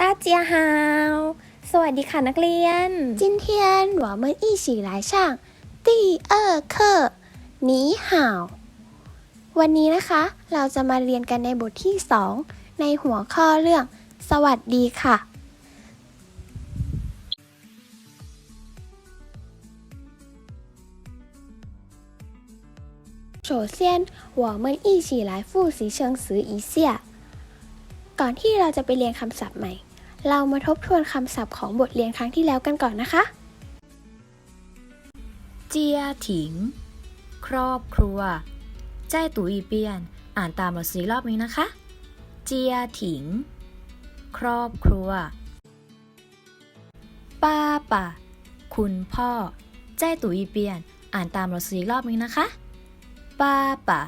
大家好สวัสดีค่ะนักเรียน今天我们一起来上第二课你好วันนี้นะคะ เราจะมาเรียนกันในบทที่สองในหัวข้อเรื่อง สวัสดีค่ะ 首先，我们一起来复习生词一下。 ก่อนที่เราจะไปเรียนคำศัพท์ใหม่ เรามาทบทวนคำศัพท์ของบทเรียนครั้งที่แล้วกันก่อนนะคะ เจียถิง ครอบครัว ใจตู่อีเปียน อ่านตามเราสีรอบนี้นะคะ เจียถิง ครอบครัว ป้าป่าคุณพ่อใจตู่อีเปียน อ่านตามเราสีรอบนี้นะคะ ป้าป่า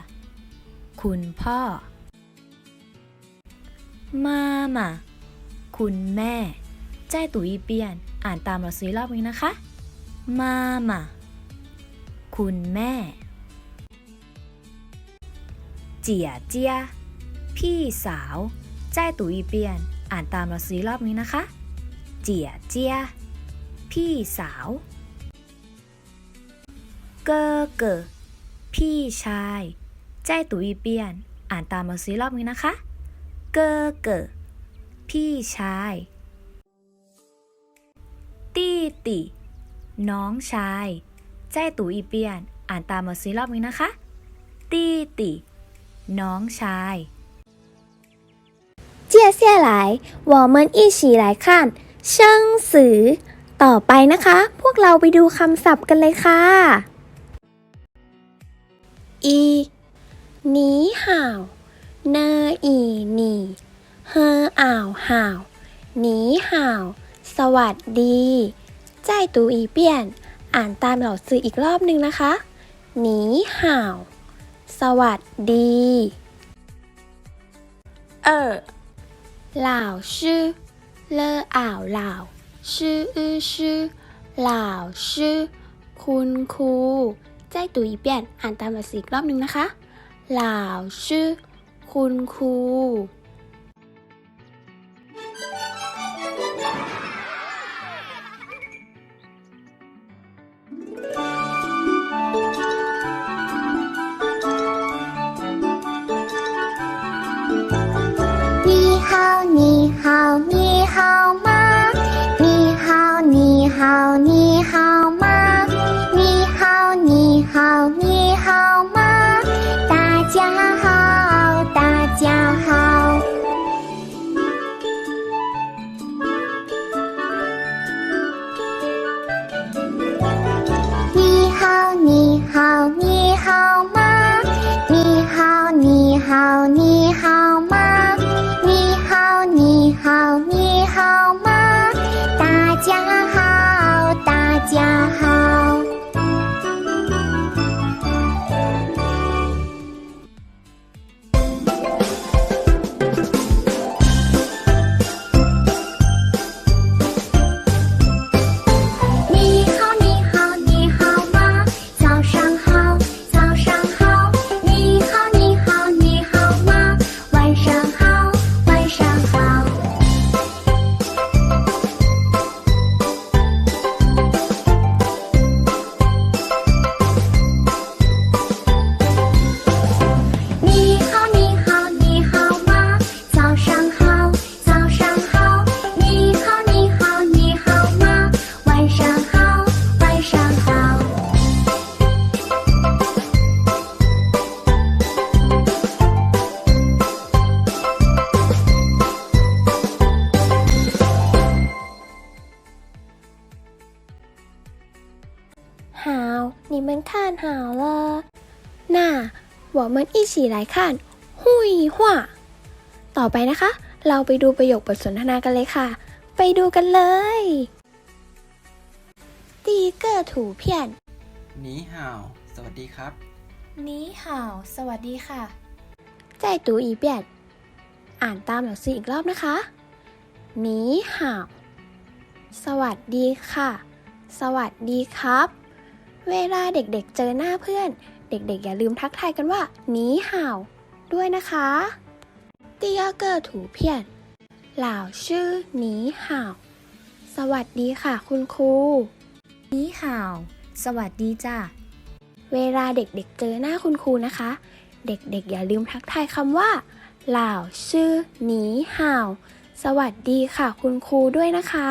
คุณพ่อ มามาคุณแม่ใจตู่อีเปียน อ่านตามเราสีรอบนี้นะคะ มามาคุณแม่เจียเจียพี่สาวใจตู่อีเปียน อ่านตามเราสีรอบนี้นะคะ เจียเจียพี่สาวเกอเกอพี่ชายใจตู่อีเปียน อ่านตามเราสีรอบนี้นะคะ เกอเกอพี่ชาย ตี้ติน้องชาย ใจตู่อีเปียน อ่านตามมาซีรอบนี้นะคะ ตี้ติ น้องชาย 接下来我们一起来看生词ต่อไปนะคะ พวกเราไปดูคำศัพท์กันเลยค่ะอีหนี ห่าอีหนีเฮออ่าวห่าว หนีห่าว สวัสดีใจตูอีเปียน อ่านตามเหล่าซื้ออีกรอบหนึ่งนะคะ หนีห่าว สวัสดี เออ老师เลออ่าวเหล่าชื่ออื้อชื่อเหล่าชื่อคุณครูใจตุยเปียน อ่านตามแบบสีอีกรอบหนึ่งนะคะ เหล่าชื่อ คุณครู 你好，你 หาว นี่มันข้านหาวเละน่าว่ามันอีสี่หลายข้าน หุยหัวต่อไปนะคะ เราไปดูประโยคบทสนทนากันเลยค่ะ ไปดูกันเลยตีเกอร์ถูเพี้ยนนีหาว สวัสดีครับหนีหาว สวัสดีค่ะ ใจตูอีเปียนอ่านตามหลักสีอีกรอบนะคะหนีหาว สวัสดีค่ะ สวัสดีครับ เวลาเด็กๆเจอหน้าเพื่อน เด็กๆอย่าลืมทักทายกันว่าหนีห่าว ด้วยนะคะตียเกอร์ถูเพี้ยนเหล่าชื่อหนีห่าว สวัสดีค่ะคุณครูหนีห่าว สวัสดีจ้ะเวลาเด็กๆเจอหน้าคุณครูนะคะ เด็กๆอย่าลืมทักทายคำว่าเหล่าชื่อหนีห่าว สวัสดีค่ะคุณครูด้วยนะคะ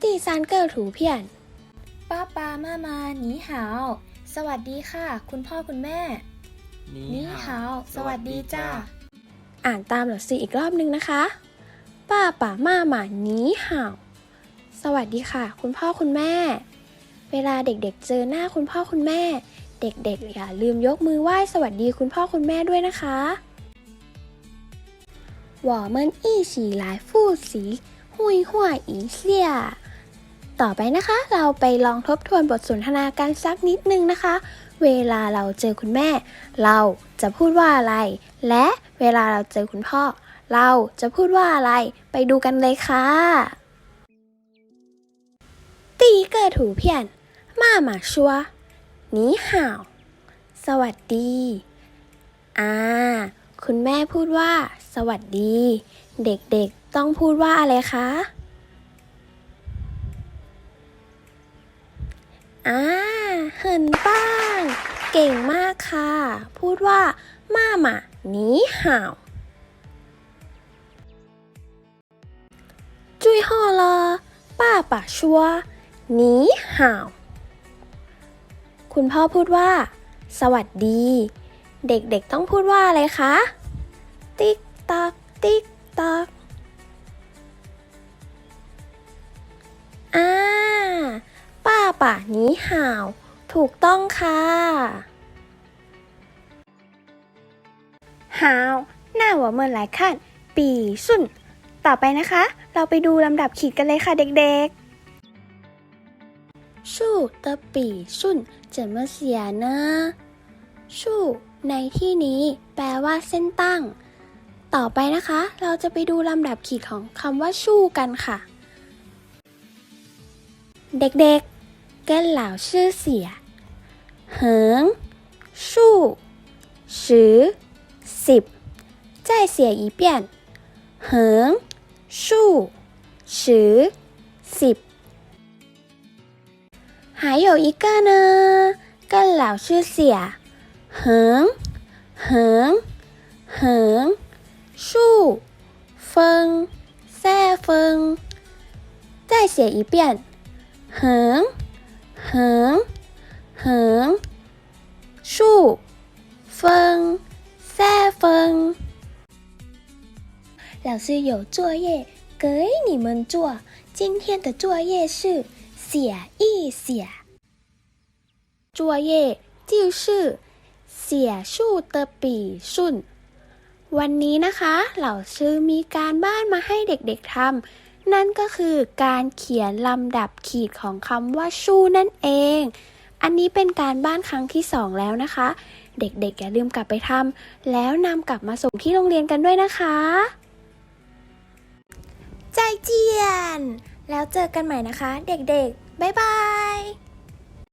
ตีซานเกอร์ถูเพี้ยน ป้าปามามาหนีห่าว สวัสดีค่ะ คุณพ่อคุณแม่ นี่ห่าว สวัสดีจ้า อ่านตามเหล่าซีอีกรอบนึงนะคะ ป้าป่าม่าหมาหนีห่าว สวัสดีค่ะ คุณพ่อคุณแม่ เวลาเด็กๆเจอหน้าคุณพ่อคุณแม่ เด็กๆอย่าลืมยกมือไหว้สวัสดีคุณพ่อคุณแม่ด้วยนะคะ我们一起来复习绘画一下 ต่อไปนะคะ เราไปลองทบทวนบทสนทนากันสักนิดนึงนะคะ เวลาเราเจอคุณแม่ เราจะพูดว่าอะไร และเวลาเราเจอคุณพ่อ เราจะพูดว่าอะไร ไปดูกันเลยค่ะตีเกิดถูเพียนมาหมาชัวนีห่าว สวัสดีอ่าคุณแม่พูดว่า สวัสดี เด็กๆต้องพูดว่าอะไรคะ อ่าเหินบ้าง เก่งมากค่ะ พูดว่ามาหมาหนีห่าวจุยห่อลอป้าป่าชัวหนีห่าวคุณพ่อพูดว่า สวัสดี เด็กๆต้องพูดว่าอะไรคะ ติ๊กตอกติ๊ก ขั้น ปีสุนต่อไปนะคะ เราไปดูลำดับขีดกันเลยค่ะเด็กๆสู้ตะปีสุนจะมาเสียนะสู้ในที่นี้แปลว่าเส้นตั้ง ต่อไปนะคะ เราจะไปดูลำดับขีดของคำว่าสู้กันค่ะ เด็กๆแก้เหล่าชื่อเสียเหิงสู้สือสิบ 再写一遍。横竖十สิบ还有一个呢跟老师写横横横。竖风三风再写一遍。横横横。竖风塞风老师有作业给你们做今天的作业是写一写作业就是写树的笔顺วันนี้นะคะเหล่าซื้อมีการบ้านมาให้เด็กๆทำนั่นก็คือการเขียนลำดับขีดของคำว่าชู่นั่นเอง อันนี้เป็นการบ้านครั้งที่สองแล้วนะคะ เด็กๆอย่าลืมกลับไปทำแล้วนำกลับมาส่งที่โรงเรียนกันด้วยนะคะ ใจเจียน แล้วเจอกันใหม่นะคะ เด็กๆ บ๊ายบาย